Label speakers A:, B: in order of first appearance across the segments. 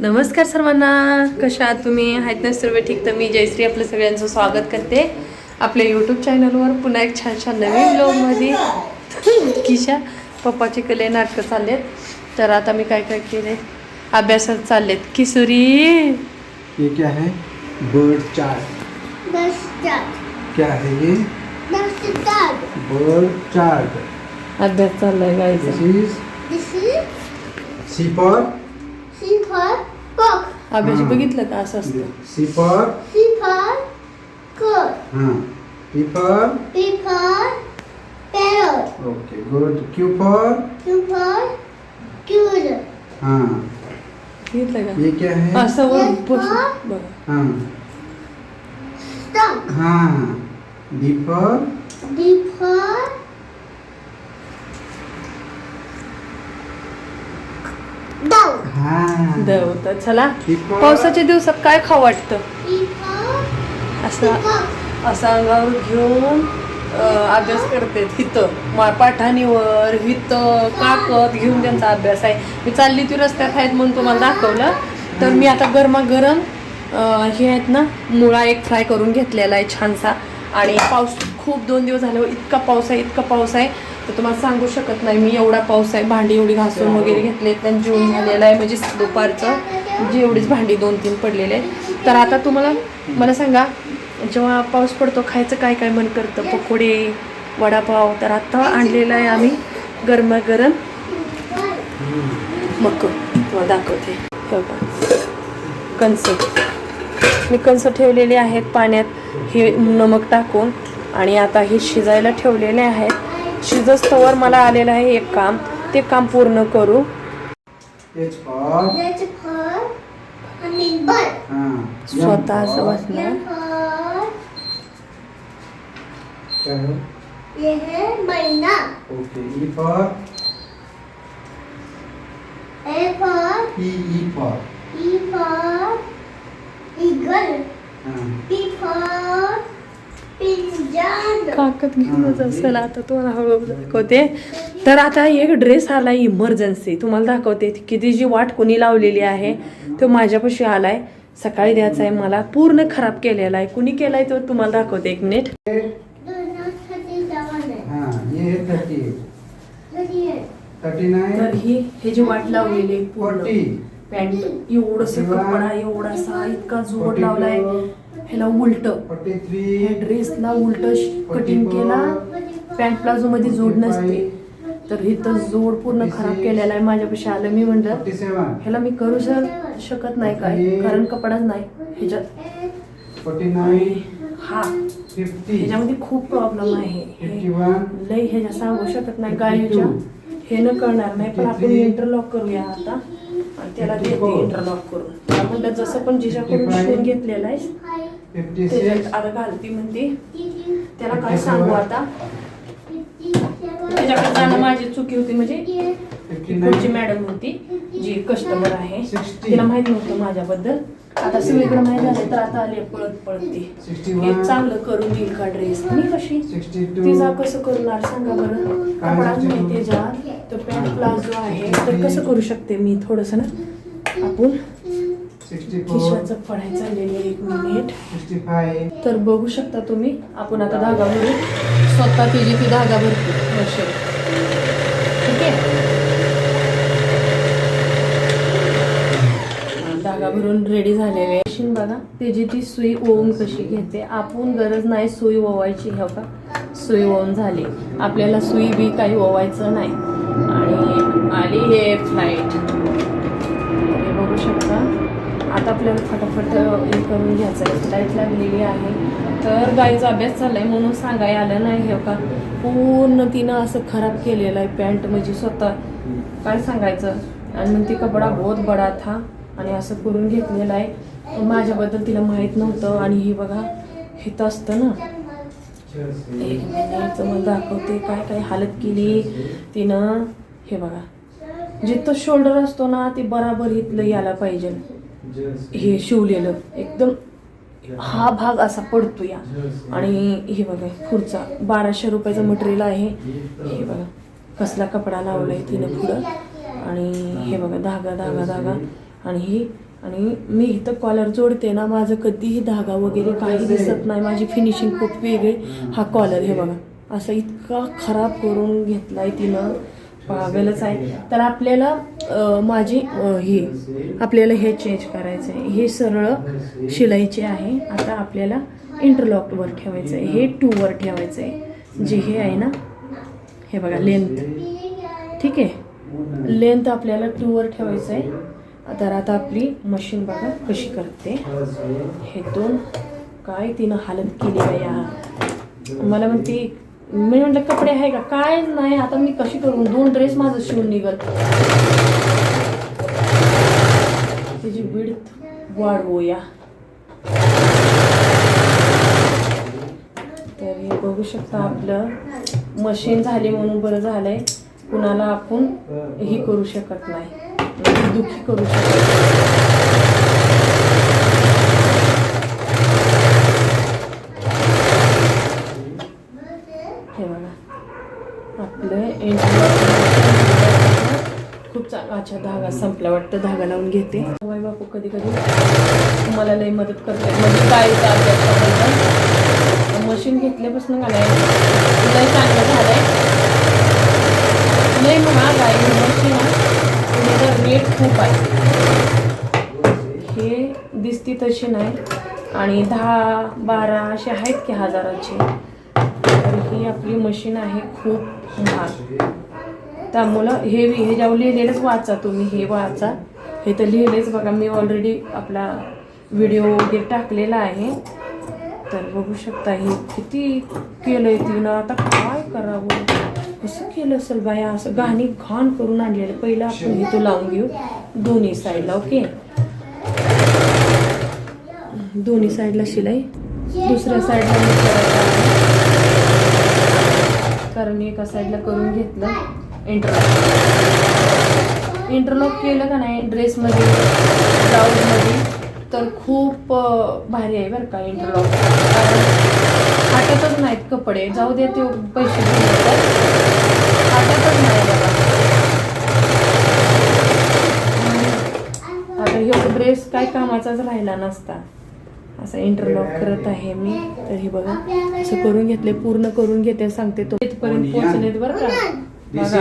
A: नमस्कार सर्वांना. कशा आहात तुम्ही? आहेत ना सर्व ठीक? तर मी जयश्री आपलं सगळ्यांचं स्वागत करते. आपल्या यूट्यूब चॅनलवर पुन्हा एक छान छान नवीन ब्लॉगमध्ये किशा पप्पाचे कले नाटकं चाललेत. तर आता मी काय काय केले? अभ्यासात चाललेत. किशोरी!
B: ये क्या है? बर्ड चार्ट क्या है ये? बर्ड चार्ट
A: अभ्यास चाललाय गायचा
B: this is
C: This is
B: C for
C: cock.
A: अभ्यास. बघितलं का असं असतं
B: C for
C: C for cock.
B: हाँ P for
C: P for parrot.
B: Okay good Q for
C: Q for cure.
B: हाँ
A: बघितलं का
B: ये क्या है
A: असं वर
C: Yes,
A: पुश-
C: हा.
A: बघा
B: हाँ. हाँ डी फॉर हाँ.
A: दवतं. चला पावसाच्या दिवसात काय खाऊ वाटतं? असं. असं अंगावर घेऊन अभ्यास करते हिथं मा पाठाणीवर हिथं काकत घेऊन त्यांचा अभ्यास आहे. मी चालली ती रस्त्यात आहेत म्हणून तुम्हाला दाखवलं. तर मी आता गरमागरम हे आहेत ना मुळा एक फ्राय करून घेतलेला आहे छानसा. आणि पाऊस खूप दोन दिवस झाले इतका पाऊस आहे इतका पाऊस आहे तर तुम्हाला सांगू शकत नाही मी एवढा पाऊस आहे. भांडी एवढी घासून वगैरे घेतले त्यांनी जेवण झालेलं आहे म्हणजे दुपारचं जेवढीच भांडी दोन तीन पडलेले आहेत. तर आता तुम्हाला मला सांगा जेव्हा पाऊस पडतो खायचं काय काय मन करतं? पकोडे वडापाव तर आता आणलेलं आहे आम्ही गरमागरम मग तुम्हाला दाखवते. हे कणस. मी कणस ठेवलेले आहेत पाण्यात हे नमक टाकून. आणि आता हे शिजायला ठेवलेले आहेत. शिजस्तवर मला आलेलं आहे एक काम. ते काम पूर्ण करू.
B: हाँ
A: स्वतः असं
C: eagle.
B: हाँ.
C: P for pigeon.
A: काकत घेऊनच असेल आता तुम्हाला हळूहळू दाखवते. तर आता एक ड्रेस आलाय इमर्जन्सी तुम्हाला दाखवते की ती जी वाट कोणी लावलेली आहे तो माझ्यापाशी आलाय. सकाळी द्यायचा आहे मला पूर्ण खराब केलेला आहे. कुणी केलाय तो तुम्हाला दाखवते एक मिनिट
C: है
B: हाँ है
A: तर ही हे जी वाट लावलेली आहे पूर्ण. पॅन्ट एवढस कपडा एवढासा इतका जोर लावलाय. ह्याला उलट.
B: फोर्टी थ्री
A: हे ड्रेसला उलट कटिंग केला. पॅन्ट प्लाझो मध्ये जोड नसते. तर इथं जोड पूर्ण खराब केलेला आहे माझ्यापाशी आलं. मी म्हणलं ह्याला मी करू शक- शकत नाही काय? कारण कपडाच नाही. ह्याच्यात हा. ह्याच्यामध्ये खूप प्रॉब्लेम आहे. हे लई ह्याच्या सांगू शकत नाही गाडीच्या हे न कळणार नाही. पण आपण इंटरलॉक करूया आता. त्याला देते इंटरलॉक करून. त्याला म्हणलं जसं पण जिजाकडून शिवून घेतलेलं आहे त्याच्यात आता घालती म्हणते त्याला काय सांगू आता? त्याच्याकडे जाणं माझी चुकी होती म्हणजे पुढची मॅडम होती. जी कस्टमर आहे. तिला माहीत नव्हतं माझ्याबद्दल. आता सगळीकडे माहीत झालं तर आता आली पळत पळत. हे चांगलं करून देईल का ड्रेस मी कशी? तिचा कसं करणार सांगा बरं? नाही
B: two?
A: त्याच्यात तर पॅन्ट प्लाझो आहे तर कसं करू शकते मी थोडस ना? आपण खिशाचं चाललेली एक मिनिट तर बघू शकता तुम्ही आपण आता धागा भरू. स्वतः तिची ती धागा भरते मशीन ठीक आहे धागा भरून रेडी झालेले मशीन बघा त्याची ती सुई ओवून कशी घेते. आपण गरज नाही सुई ओवायची हो का? सुई ओवून झाली. आपल्याला सुई बी काही ओवायचं नाही. आणि आली हे फ्लाईट हे बघू शकता. आता आपल्याला फटाफट हे करून घ्यायचं आहे. फ्लाईट लागलेली आहे. तर गाईचा अभ्यास चाललाय म्हणून सांगाय आलं नाही हो का? पूर्ण तिनं असं खराब केलेलं आहे पॅन्ट म्हणजे स्वतः. काय सांगायचं? आणि मग ती कपडा बहुत बडा था. आणि असं करून घेतलेलं आहे. माझ्याबद्दल तिला माहीत नव्हतं आणि हे बघा हे तर असतं ना. एक मिनिट मला दाखवते काय काय हालत केली. तिनं हे बघा. जिथं शोल्डर असतो ना ते बराबर इथलं यायला पाहिजे. हे शिवलेलं. एकदम हा भाग असा पडतो या. आणि हे बघा पुढचा बाराशे रुपयाचं मटेरियल आहे. हे बघा कसला कपडा लावलाय तिनं पुढं. आणि हे बघा धागा धागा धागा. आणि ही आणि मी इथं कॉलर जोडते ना माझं कधीही धागा वगैरे काही दिसत नाही. माझी फिनिशिंग खूप वेगळी. हा कॉलर हे बघा. असा इतका खराब करून घेतलाय तिनं. पागलच आहे. तर आपल्याला माझी हे आपल्याला हे चेंज करायचं आहे हे सरळ शिलाईचे आहे. आता आपल्याला इंटरलॉकवर ठेवायचं आहे हे टूवर ठेवायचं आहे जे हे आहे ना हे बघा लेंथ ठीक आहे? लेंथ आपल्याला टूवर ठेवायचं आहे तर आता आपली मशीन बघा कशी करते. हे दोन काय तिनं हालत केली आहे या. मला म्हणते मी म्हटलं कपडे आहे का? काय नाही आता मी कशी करून दोन ड्रेस माझं शिवून निघत त्याची विड वाढवूया. तर हे बघू शकता आपलं मशीन झाली म्हणून बरं झालंय. कुणाला आपण हे करू शकत नाही. दुखी करू शकतो आपलं खूप चांगला अच्छा धागा संपला वाटतं. धागा लावून घेते. बाई बापू कधी कधी मला लई मदत करते. म्हणजे काय मशीन घेतल्यापासून का नाही लई चांगलं झालंय. लई म्हणा गाई मशीन त्याचा रेट खूप आहे. हे दिसती तशी नाही. आणि दहा बारा असे आहेत की हजाराचे. तर ही आपली मशीन आहे खूप महाग. त्यामुळं हे हे जेव्हा लिहिलेलंच वाचा तुम्ही हे वाचा. हे तर लिहिलेच बघा. मी ऑलरेडी आपला व्हिडिओ वगैरे टाकलेला आहे. तर बघू शकता हे किती केलं आहे तिनं. आता काय करावं? कसं केलं असेल बाया असं गाणी घाण करून आणलेलं. पहिलं आपण हे तो लावून घेऊ. दोन्ही साईडला ओके? दोन्ही साईडला शिलाई. दुसऱ्या साईडला. कारण एका साईडला करून घेतलं इंटरलॉक इंटरलॉक केलं का नाही ड्रेसमध्ये ब्लाऊजमध्ये तर खूप भारी आहे बरं का इंटरलॉक कारण फाटतच नाहीत कपडे. जाऊ दे ते पैसे दिले नाही बघा आता ह्यो ड्रेस काय कामाचाच राहिला नसता. असं इंटरलॉक करत आहे मी. तर हे बघा असं करून घेतले पूर्ण करून घेते सांगते तो. इथपर्यंत पोहोचलेत बरं का? बघा.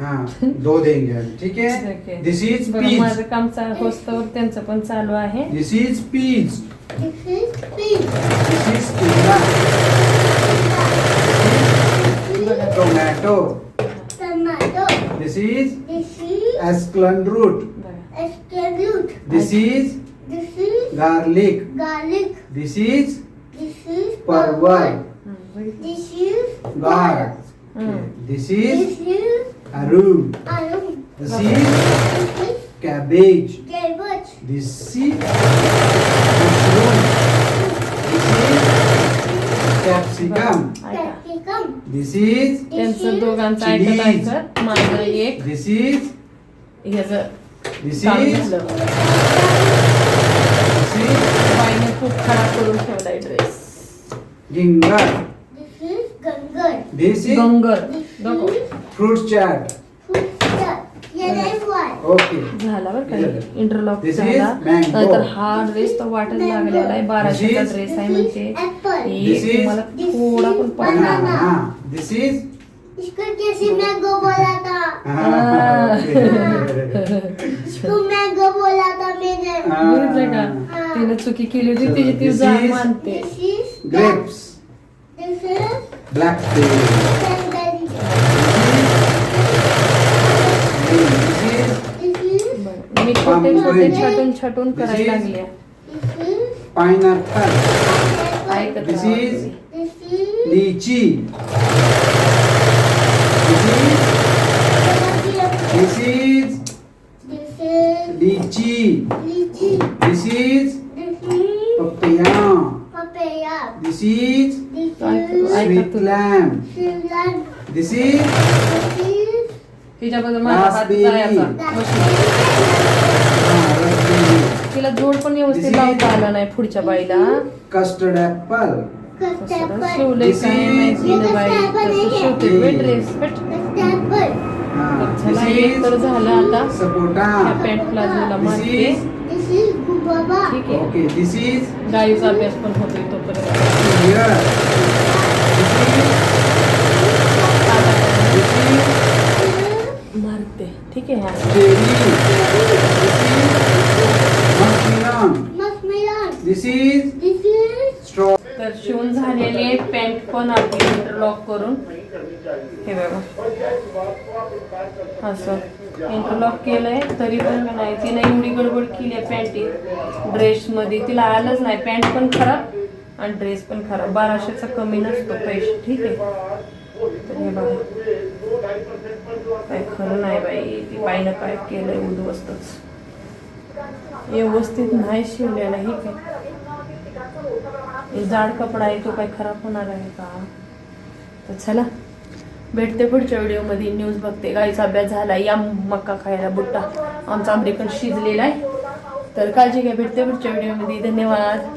B: हाँ दो देंगे अभी, ठीक है. दिस इज
A: बघा,
B: पीज
A: माझं काम होस्तवर त्यांचं पण चालू आहे.
B: This is peas. This is tomato.
C: Tomato.
B: This is
C: this is
B: asclan root.
A: Asclan
C: root.
B: This is
C: this is garlic.
B: Garlic.
C: This is this is
B: Parwal.
A: This
B: is gar.
C: This is
B: arum. Arum.
C: This is
B: cabbage.
C: Cabbage.
B: This is mushroom. This
A: is
C: capsicum.
B: This is
A: त्यांचं दोघांचं ऐकत. ऐकत माझं एक
B: दिस is
A: ह्याचं
B: दिस is this is
A: बाईने खूप खराब करून ठेवलाय dress
B: ginger
C: This is gangar.
B: This is
A: ginger.
C: This
A: दाखव.
C: is
B: फ्रूट चाट
A: झाला बरं
B: This
A: का इंटरलॉक
B: is
A: झाला.
B: mango.
A: नाहीतर हा ड्रेस तर वाटत लागलेला आहे बाराशेचा
B: This is-
A: ड्रेस आहे म्हणते.
C: Apple.
B: This
A: हे
B: is-
A: मला थोडा पण पडला
C: Banana.
B: हाँ दिस इज
C: इसको कैसे मैंगो बोला था.
B: हाँ,
C: इसको मैंगो बोला था मैंने.
A: बघितलं का? तिने चुकी केली होती तिची ती
B: This
A: जा
B: is-
A: मानते.
C: This is
B: grapes
C: This is
B: blackberry
C: cranberry.
B: This is
C: This is
A: बरं. मी छोटे छोटे छाटून छाटून करायला लागले
B: पाइनएप्पल
A: ऐकत
B: this is lychee this is lychee. This is papaya. This is sweet lamp. This is
A: हिच्याबद्दल माझा हात
B: Raspberry.
A: जायचा मशीन. तिला जोड पण व्यवस्थित लावता आला नाही पुढच्या बाईला.
B: कस्टर्ड ऍपल
A: कसं. शिवलंय
B: This
A: काय
B: is-
A: माहिती ना बाई? कसं शिवते. ड्रेस. तर चला एक तर झालं आता.
B: सपोटा
A: ह्या पॅन्ट प्लाझोला मारते. ठीक आहे. गाईचा अभ्यास पण होतोय तोपर्यंत.
B: Is
A: मारते ठीक आहे. तर शिवून झालेले पॅन्ट पण आपली इंटरलॉक करून. हे बघा. असं. इंटरलॉक केलंय तरी पण नाही. तिने एवढी गडबड केली आहे पॅन्टी ड्रेसमध्ये तिला आलंच नाही. पॅन्ट पण खराब आणि ड्रेस पण खराब. बाराशेचा कमी नसतो पैसे. ठीक आहे. हे बघा. काय खरं नाही बाई. ती बाईनं काय केलंय उद्ध्वस्तच. व्यवस्थित नाही शिवलेला ही काय? जाड कपडा आहे तो काही खराब होणार आहे का? तर चला भेटते पुढच्या व्हिडिओमध्ये. न्यूज बघते. गाईचा अभ्यास झाला या मक्का खायला बुट्टा. आमचा अमेरिकन शिजलेला आहे. तर काळजी घ्या. भेटते पुढच्या व्हिडिओमध्ये. धन्यवाद.